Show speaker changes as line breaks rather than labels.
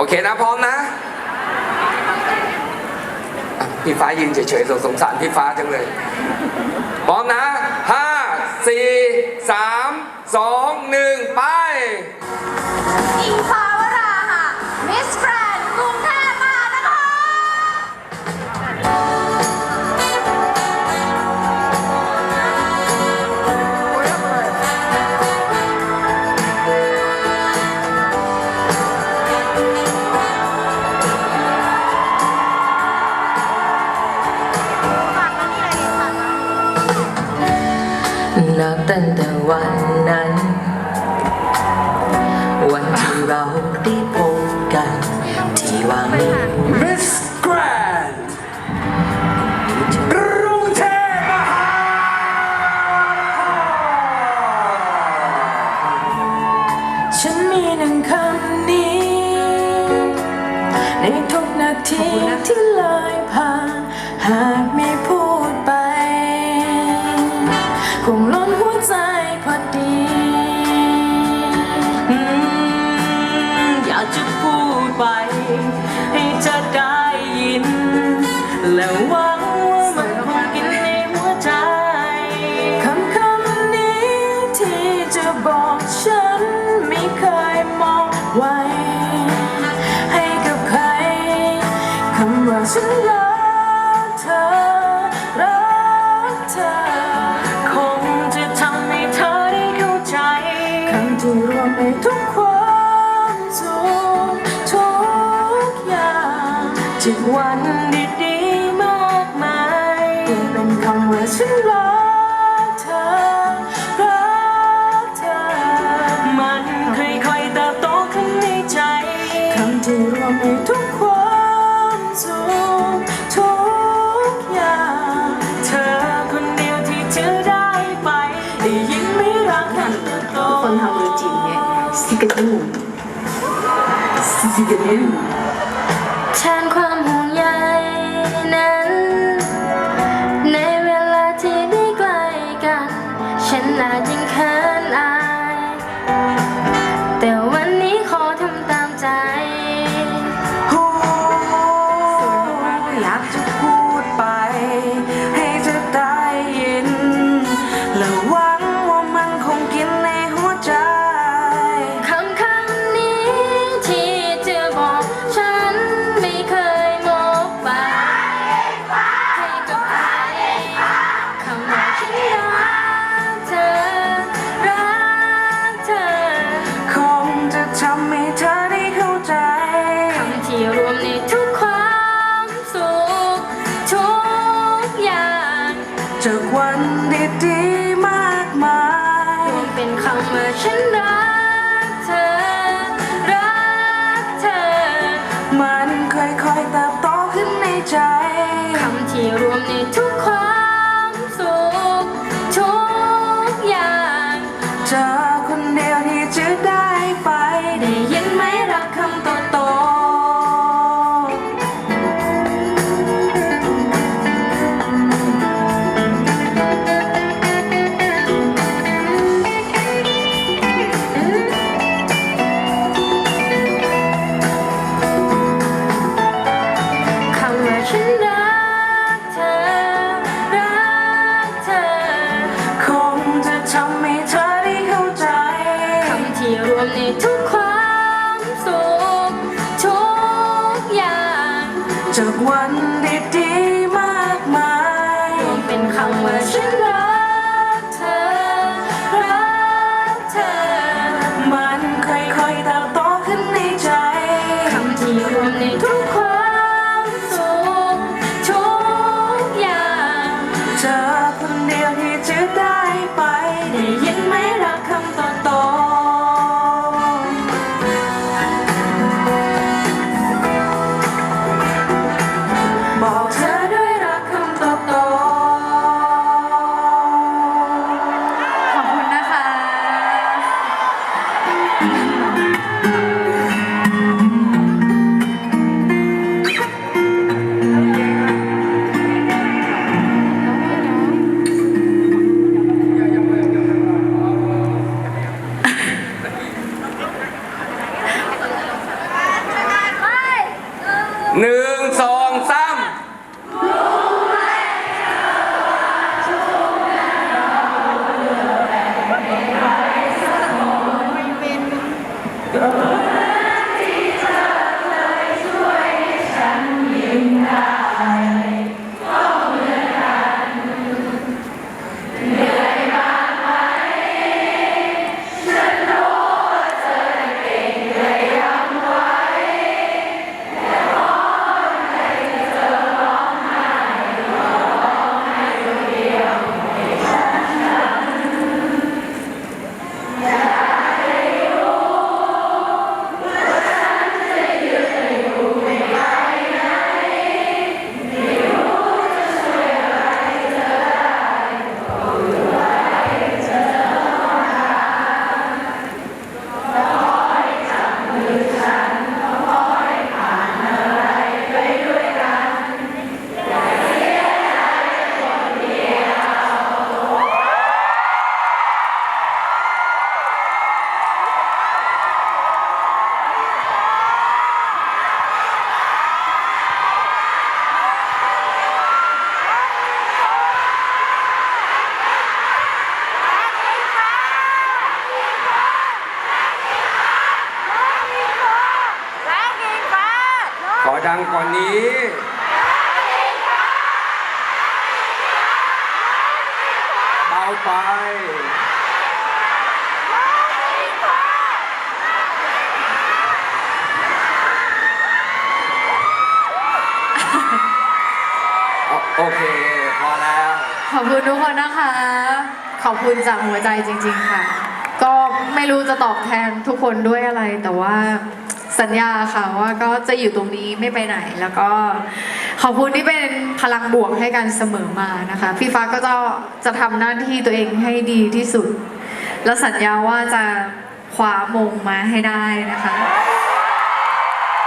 โอเคนะพร้อมนะพี่ฟ้ายืนเฉยๆสงสารพี่ฟ้าจังเลย พร้อมนะห้าสี่สามสองหนึ่งไป
หา
กไม่พูดไป คงล้นหัวใจพอดี ฉันรักเธอ รักเธอ มันค่อยๆเติบโตขึ้นในใจคำที่รวมในทุกความสุขทุกอย่าง เธอคนเดียวที่เธอได้ไปได้ยิ่งไม่รักกันโต
คนทำมือจีเนี่ยสิก
ระ
ดู
สิก
ระดูแท
นค
นำ
ว่าฉันรักเธอ รักเธอ
มันค่อยๆเติบโตขึ้นในใจ
คำที่รวมในทุกความสุขทุกอย่าง ห
นึ่งสองสามข ดังกว่านี้เบาไปโอโอเค พอแล้ว
ขอบคุณทุกคนนะคะ ขอบคุณจากหัวใจจริง ๆ ค่ะ ก็ไม่รู้จะตอบแทนทุกคนด้วยอะไรแต่ว่า สัญญาค่ะว่าก็จะอยู่ตรงนี้ไม่ไปไหน แล้วก็ขอบคุณที่เป็นพลังบวกให้กันเสมอมานะคะ พี่ฟ้าก็จะจะทำหน้าที่ตัวเองให้ดีที่สุด แล้วสัญญาว่าจะคว้ามงมาให้ได้นะคะ